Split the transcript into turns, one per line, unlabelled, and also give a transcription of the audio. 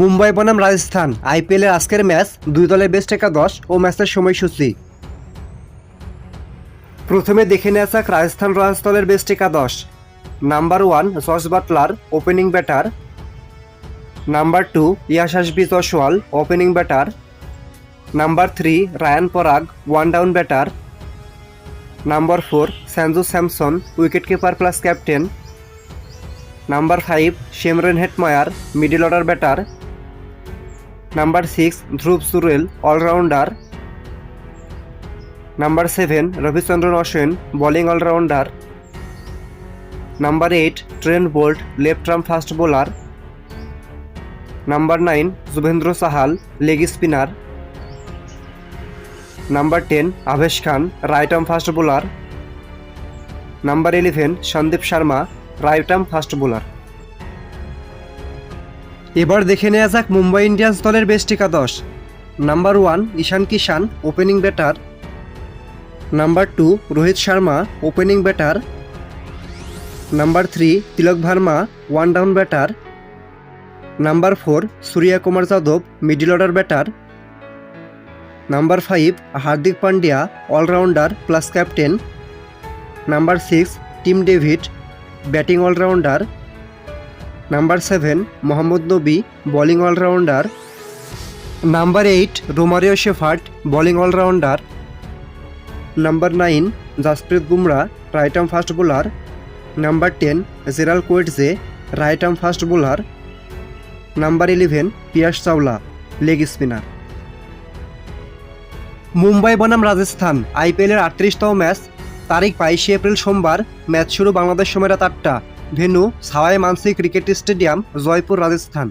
মুম্বাই বনাম রাজস্থান, আইপিএলের আজকের ম্যাচ, দুই দলের বেস্ট একাদশ ও ম্যাচের সময়সূচি। প্রথমে দেখে নেওয়া যাক রাজস্থান রয়্যালস দলের বেস্ট একাদশ number one Jos Buttler, opening batter. Number two Yashasvi Jaiswal opening batter. Number three, Riyan Parag, one down batter. Number four, Sanju Samson, wicket keeper plus captain. Number five, Shimron Hetmyer, middle order batter. Number six, Dhruv Jurel, allrounder. Number seven, Ravichandran Ashwin, bowling allrounder. Number eight Trent Boult, left arm fast bowler. Number nine Yuzvendra Chahal, leg spinner. Number ten, Avesh Khan, right arm fast bowler. Number eleven, Sandeep Sharma, right arm fast bowler. এবার দেখে নেওয়া যাক Mumbai Indians দলের best একাদশ। Number one, Ishan Kishan opening batter. Number two, Rohit Sharma, opening batter. Number three, Tilak Varma, one down batter. Number four, Surya Kumar Yadav, middle order batter. Number five, Hardik Pandya, allrounder plus captain. Number six, Tim David, batting allrounder. Number seven, Mohammad Nabi, bowling allrounder. Number eight, Romario Shepherd bowling allrounder. Number nine, Jasprit Bumrah, right arm fast bowler. Number ten, Gerald Coetzee, right arm fast bowler. Number eleven, Piyush Chawla, leg spinner. Mumbai বনাম রাজস্থান, আইপিএলের আটত্রিশতম match, তারিখ বাইশে April সোমবার, match শুরু বাংলাদেশ সময় রাত আটটা। Venue Sawai Mansingh cricket stadium Jaipur Rajasthan.